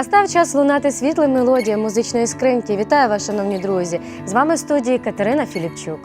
Настав час лунати світлої мелодії музичної скриньки. Вітаю вас, шановні друзі! З вами в студії Катерина Філіпчук.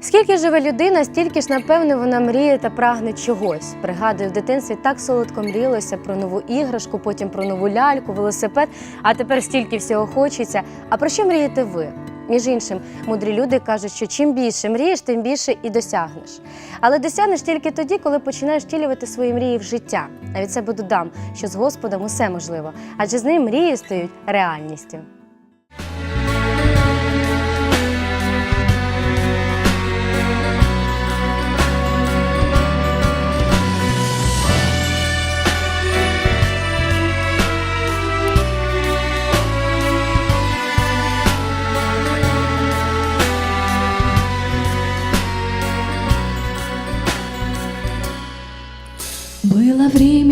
Скільки живе людина, стільки ж, напевне, вона мріє та прагне чогось. Пригадую, в дитинстві так солодко мріялося про нову іграшку, потім про нову ляльку, велосипед, а тепер стільки всього хочеться. А про що мрієте ви? Між іншим, мудрі люди кажуть, що чим більше мрієш, тим більше і досягнеш. Але досягнеш тільки тоді, коли починаєш втілювати свої мрії в життя. А від себе додам, що з Господом усе можливо, адже з ним мрії стають реальністю.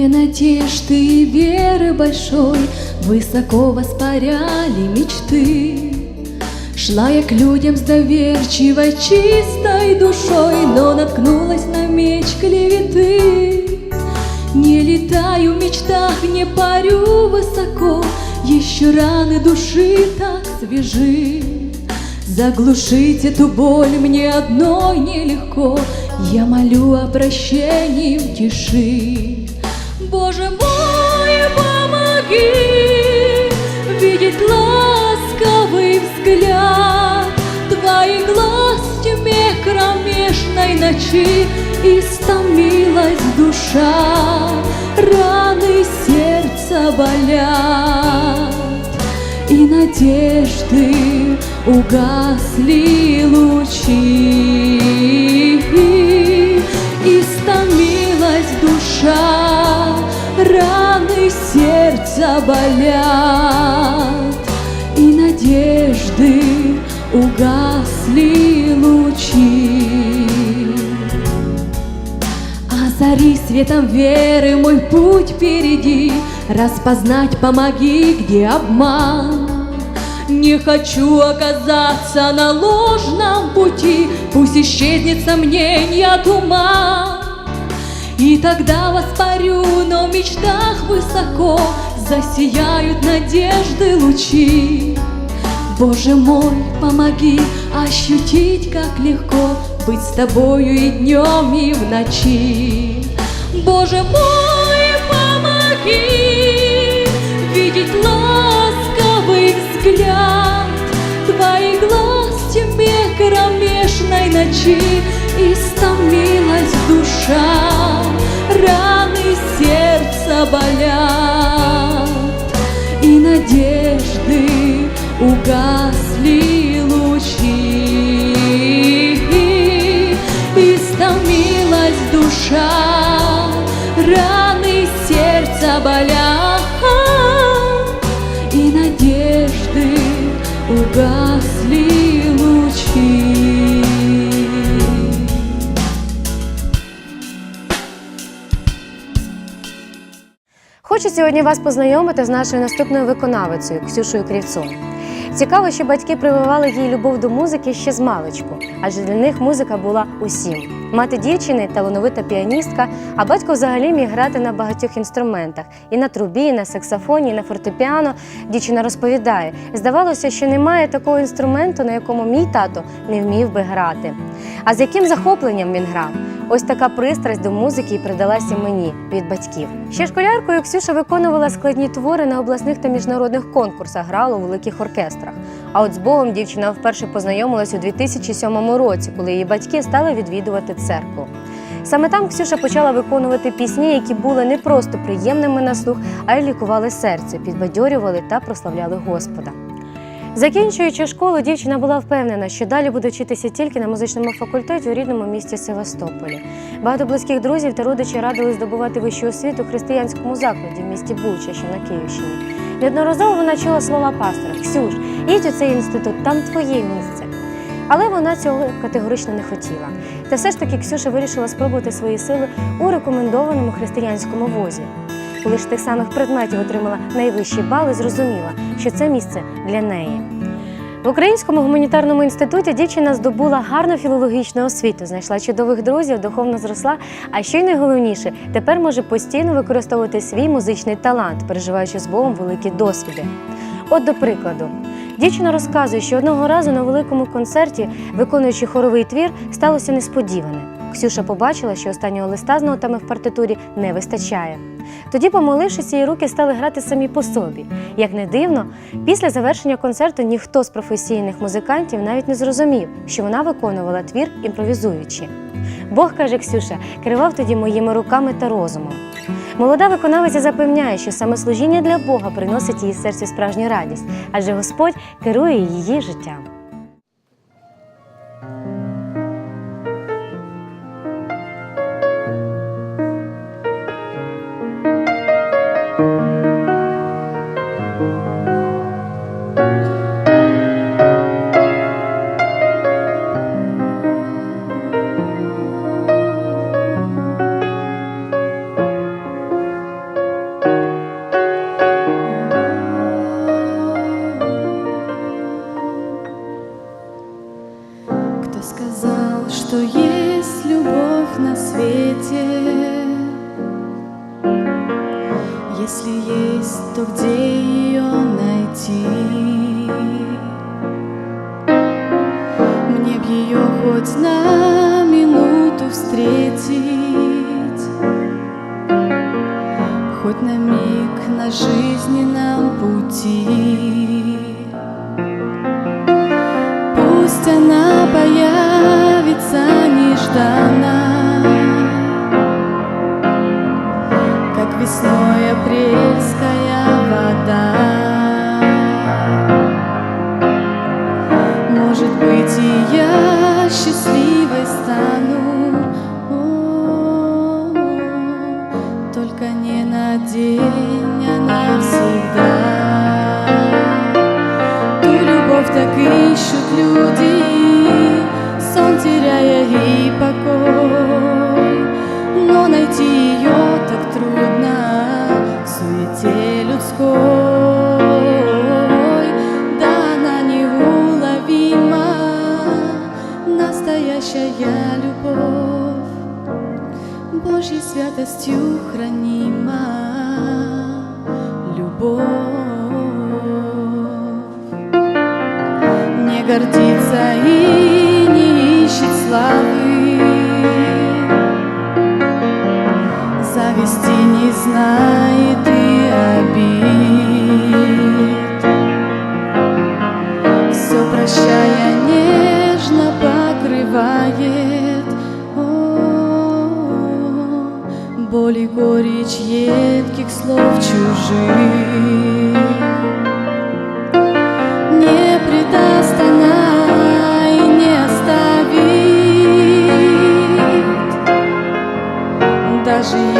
Время надежды и веры большой, Высоко воспаряли мечты. Шла я к людям с доверчивой, чистой душой, Но наткнулась на меч клеветы. Не летаю в мечтах, не парю высоко, Еще раны души так свежи. Заглушить эту боль мне одной нелегко, Я молю о прощении в тиши. Боже мой, помоги видеть ласковый взгляд. Твоих глаз в тьме кромешной ночи Истомилась душа, раны сердца болят и надежды угасли лучи. Истомилась душа, раны сердца болят, и надежды угасли лучи. Озари светом веры мой путь впереди, Распознать помоги, где обман. Не хочу оказаться на ложном пути, Пусть исчезнет сомненья туман. И тогда воспарю, но в мечтах высоко Засияют надежды лучи. Боже мой, помоги ощутить, как легко Быть с тобою и днем, и в ночи. Боже мой, помоги видеть ласковый взгляд Твоих глаз в кромешной ночи Истомилась болят И надежды угасли лучи. Истомилась душа, раны сердца болят Сьогодні вас познайомити з нашою наступною виконавицею Ксюшою Крівцом. Цікаво, що батьки прививали їй любов до музики ще з маличку, адже для них музика була усім. Мати дівчини талановита піаністка, а батько взагалі міг грати на багатьох інструментах і на трубі, і на саксофоні, і на фортепіано. Дівчина розповідає, здавалося, що немає такого інструменту, на якому мій тато не вмів би грати. А з яким захопленням він грав? Ось така пристрасть до музики і передалася мені від батьків. Ще школяркою Ксюша виконувала складні твори на обласних та міжнародних конкурсах, грала у великих оркестрах. А от з Богом дівчина вперше познайомилась у 2007 році, коли її батьки стали відвідувати церкву. Саме там Ксюша почала виконувати пісні, які були не просто приємними на слух, а й лікували серце, підбадьорювали та прославляли Господа. Закінчуючи школу, дівчина була впевнена, що далі буде вчитися тільки на музичному факультеті у рідному місті Севастополі. Багато близьких друзів та родичів радили здобувати вищу освіту у християнському закладі в місті Буча, що на Київщині. Неодноразово вона чула слова пастора Ксюш, їдь у цей інститут, там твоє місце. Але вона цього категорично не хотіла. Та все ж таки Ксюша вирішила спробувати свої сили у рекомендованому християнському вузі. Коли ж тих самих предметів отримала найвищі бали, зрозуміла, що це місце для неї. В Українському гуманітарному інституті дівчина здобула гарну філологічну освіту, знайшла чудових друзів, духовно зросла. А що й найголовніше, тепер може постійно використовувати свій музичний талант, переживаючи з Богом великі досвіди. От до прикладу, дівчина розказує, що одного разу на великому концерті, виконуючи хоровий твір, сталося несподіване. Ксюша побачила, що останнього листа з нотами в партитурі не вистачає. Тоді, помолившись, її руки стали грати самі по собі. Як не дивно, після завершення концерту ніхто з професійних музикантів навіть не зрозумів, що вона виконувала твір імпровізуючи. Бог, каже Ксюша, керував тоді моїми руками та розумом. Молода виконавиця запевняє, що саме служіння для Бога приносить її серцю справжню радість, адже Господь керує її життям. Хоть на миг на жизненном пути. Пусть она появится нежданно, людской. Да она неуловима, настоящая любовь, Божьей святостью see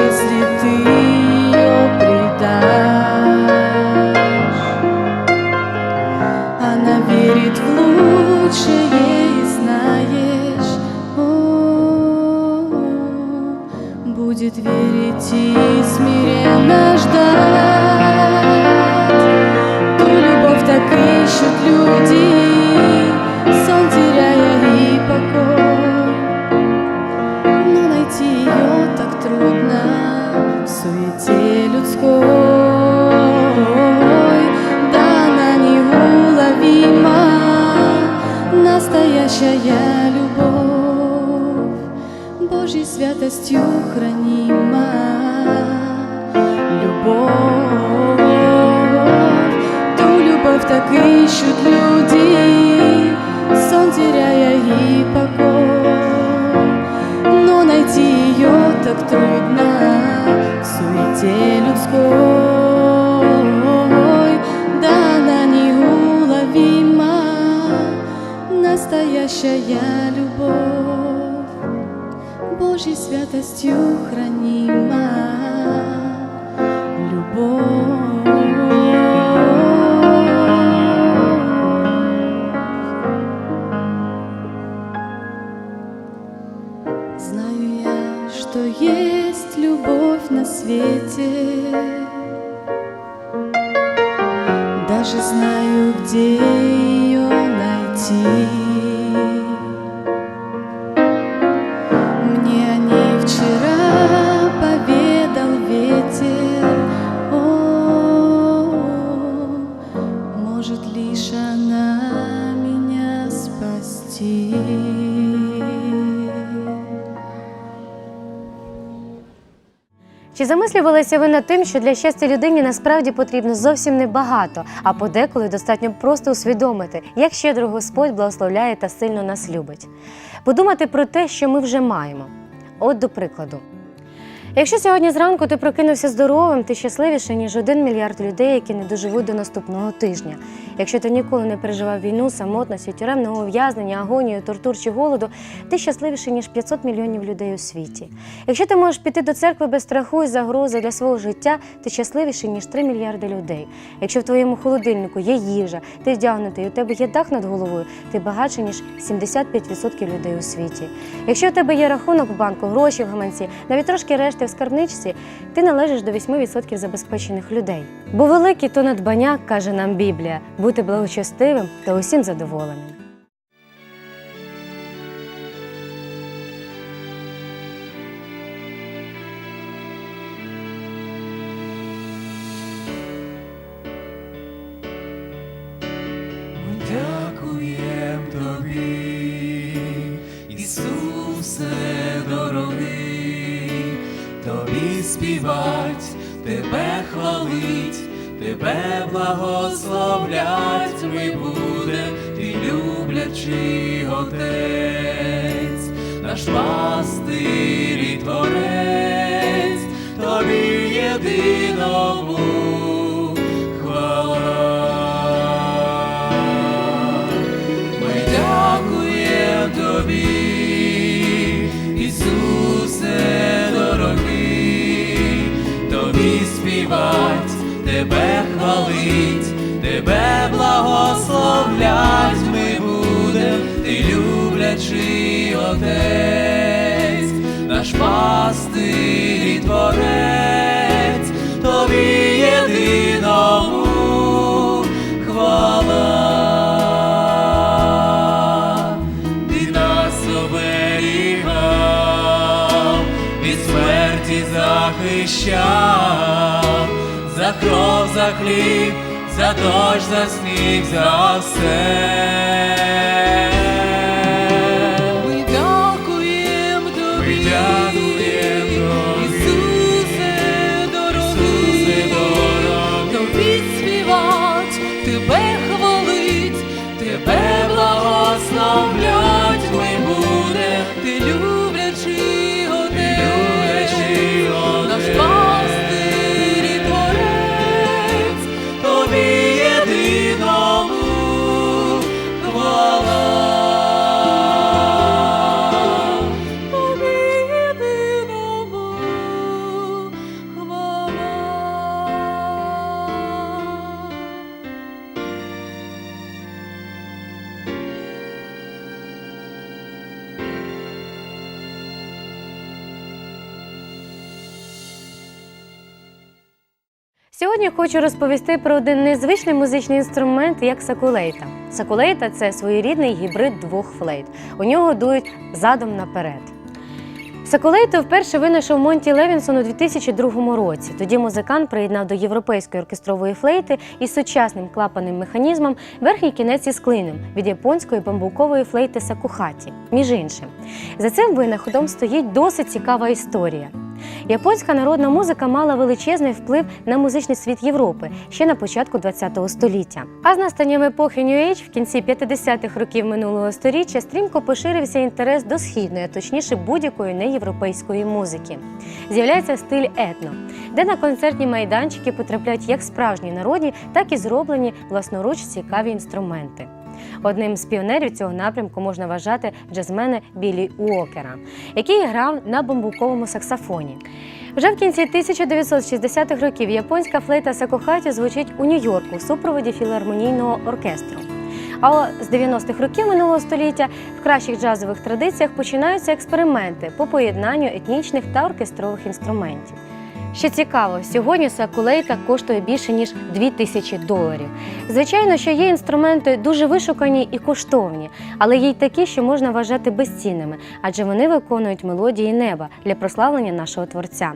ищут люди, сон теряя и покой. Но найти ее так трудно в суете людской. Да она неуловима, настоящая любовь, Божьей святостью хранима замислювалися ви над тим, що для щастя людині насправді потрібно зовсім небагато, а подеколи достатньо просто усвідомити, як щедро Господь благословляє та сильно нас любить? Подумати про те, що ми вже маємо. От до прикладу. Якщо сьогодні зранку ти прокинувся здоровим, ти щасливіший, ніж один мільярд людей, які не доживуть до наступного тижня. Якщо ти ніколи не переживав війну, самотності, тюремного ув'язнення, агонію, тортур чи голоду, ти щасливіший, ніж 500 мільйонів людей у світі. Якщо ти можеш піти до церкви без страху і загрози для свого життя, ти щасливіший, ніж 3 мільярди людей. Якщо в твоєму холодильнику є їжа, ти вдягнутий, у тебе є дах над головою, ти багатший, ніж 75% людей у світі. Якщо у тебе є рахунок в банку, гроші в гаманці, навіть трошки решти в скарбничці, ти належиш до 8% забезпечених людей. Бо великі то надбання, каже нам Біблія, бути благочестивим та усім задоволеним. Отець, наш пастир і творець, тобі єдиному. Хвала. Ми дякуємо тобі, Ісусе дорогий, тобі співать, тебе хвалить, тебе благословлять, ми люблячий Отець, наш пастир і творець, тобі єдиному хвала, ти нас оберігав, від смерті захищав, за кров, за хліб, за дощ, за сніг, за все. Сьогодні хочу розповісти про один незвичний музичний інструмент, як сакулейта. Сакулейта це своєрідний гібрид двох флейт. У нього дують задом наперед. Сакулейту вперше винайшов Монті Левінсон у 2002 році. Тоді музикант приєднав до європейської оркестрової флейти із сучасним клапаним механізмом верхній кінець із клином від японської бамбукової флейти сакухаті. Між іншим, за цим винаходом стоїть досить цікава історія. Японська народна музика мала величезний вплив на музичний світ Європи ще на початку ХХ століття. А з настанням епохи New Age в кінці 50-х років минулого століття стрімко поширився інтерес до східної, а точніше будь-якої неєвропейської музики. З'являється стиль етно, де на концертні майданчики потрапляють як справжні народні, так і зроблені власноруч цікаві інструменти. Одним з піонерів цього напрямку можна вважати джазмена Білі Уокера, який грав на бамбуковому саксофоні. Вже в кінці 1960-х років японська флейта Сакохаті звучить у Нью-Йорку в супроводі філармонійного оркестру. А з 90-х років минулого століття в кращих джазових традиціях починаються експерименти по поєднанню етнічних та оркестрових інструментів. Що цікаво, сьогодні сакулейка коштує більше ніж 2000 доларів. Звичайно, що є інструменти дуже вишукані і коштовні, але є й такі, що можна вважати безцінними, адже вони виконують мелодії неба для прославлення нашого творця.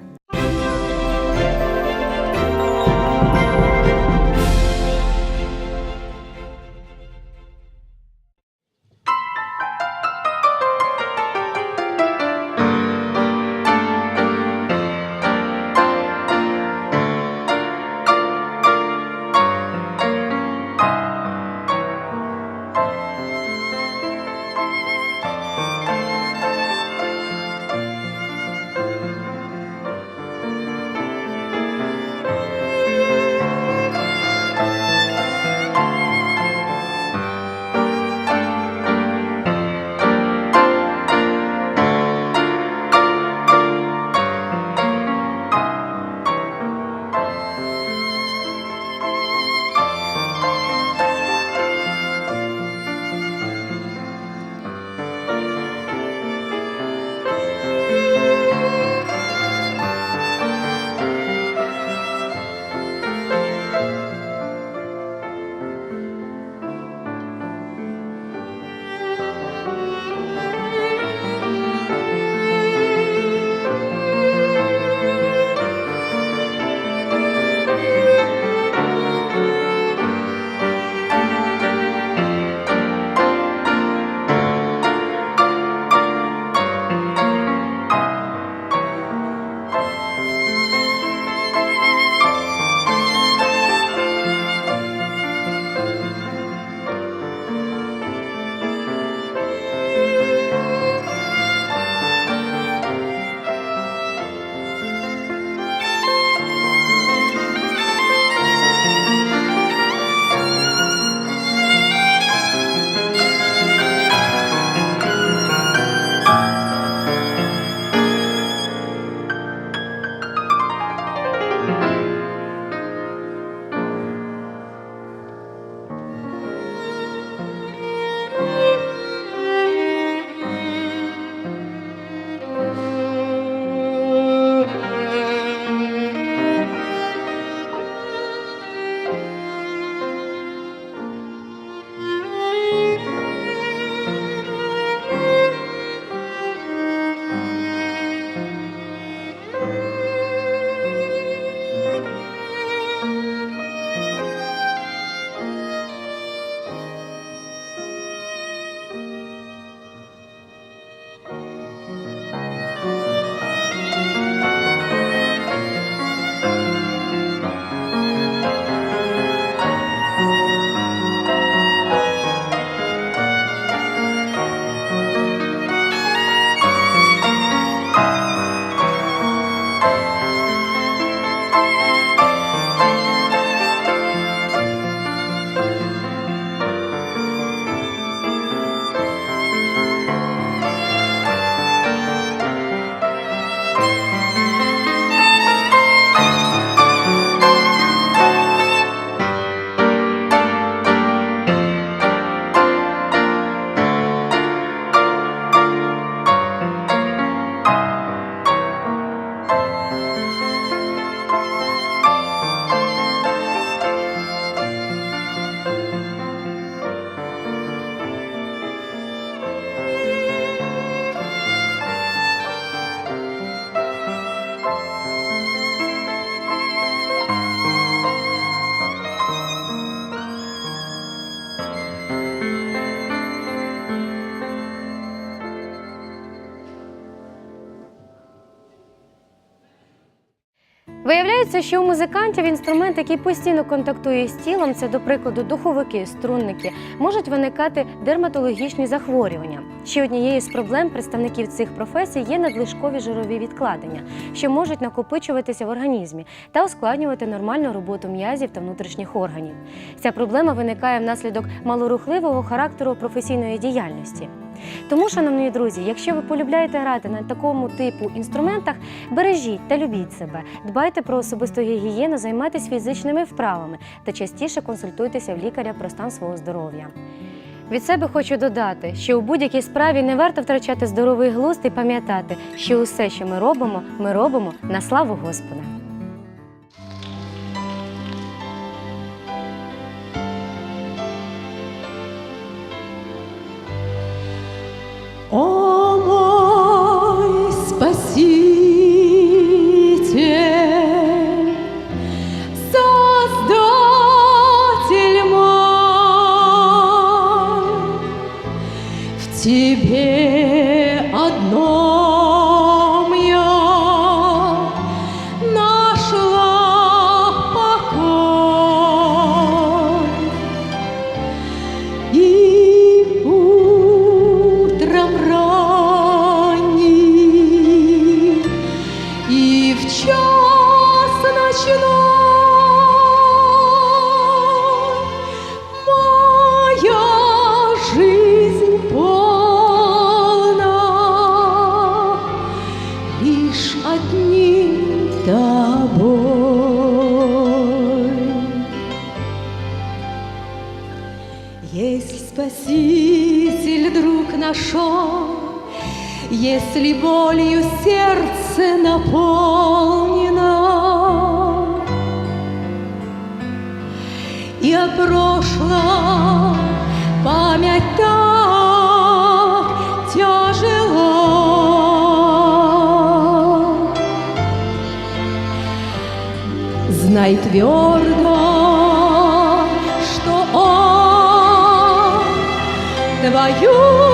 Виявляється, що у музикантів інструмент, який постійно контактує з тілом, це, до прикладу, духовики, струнники, можуть виникати дерматологічні захворювання. Ще однією з проблем представників цих професій є надлишкові жирові відкладення, що можуть накопичуватися в організмі та ускладнювати нормальну роботу м'язів та внутрішніх органів. Ця проблема виникає внаслідок малорухливого характеру професійної діяльності. Тому, шановні друзі, якщо ви полюбляєте грати на такому типу інструментах, бережіть та любіть себе, дбайте про особисту гігієну, займайтесь фізичними вправами та частіше консультуйтеся в лікаря про стан свого здоров'я. Від себе хочу додати, що у будь-якій справі не варто втрачати здоровий глузд і пам'ятати, що усе, що ми робимо, ми робимо на славу Господа. Знай твердо, что Он твою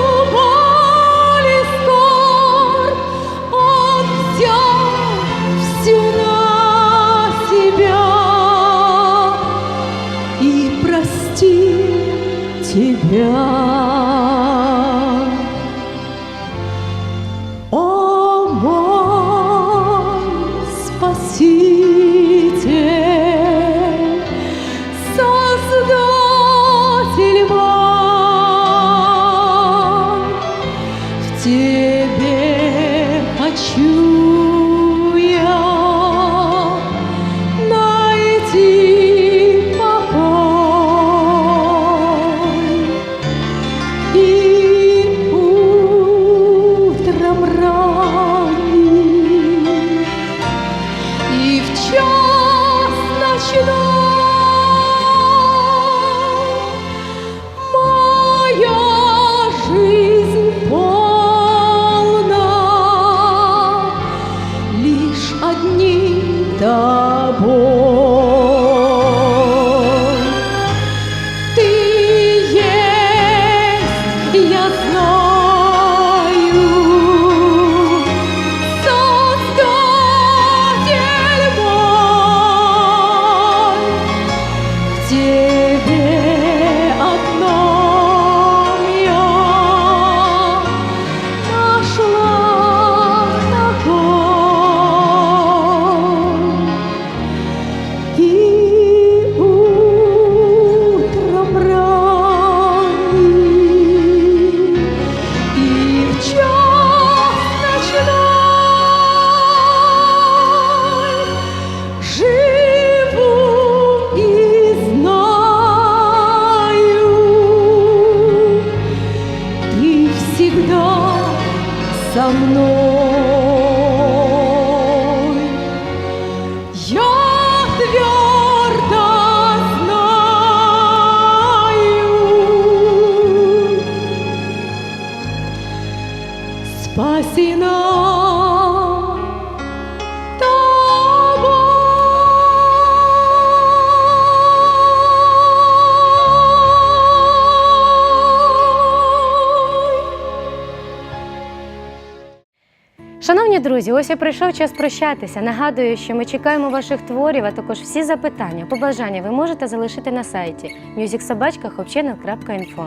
Шановні друзі, ось і прийшов час прощатися. Нагадую, що ми чекаємо ваших творів, а також всі запитання, побажання ви можете залишити на сайті musicsobachka.hopчинок.info.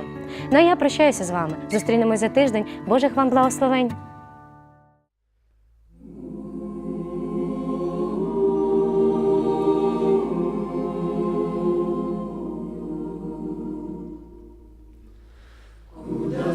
Ну а я прощаюся з вами. Зустрінемось за тиждень. Божих вам благословень! На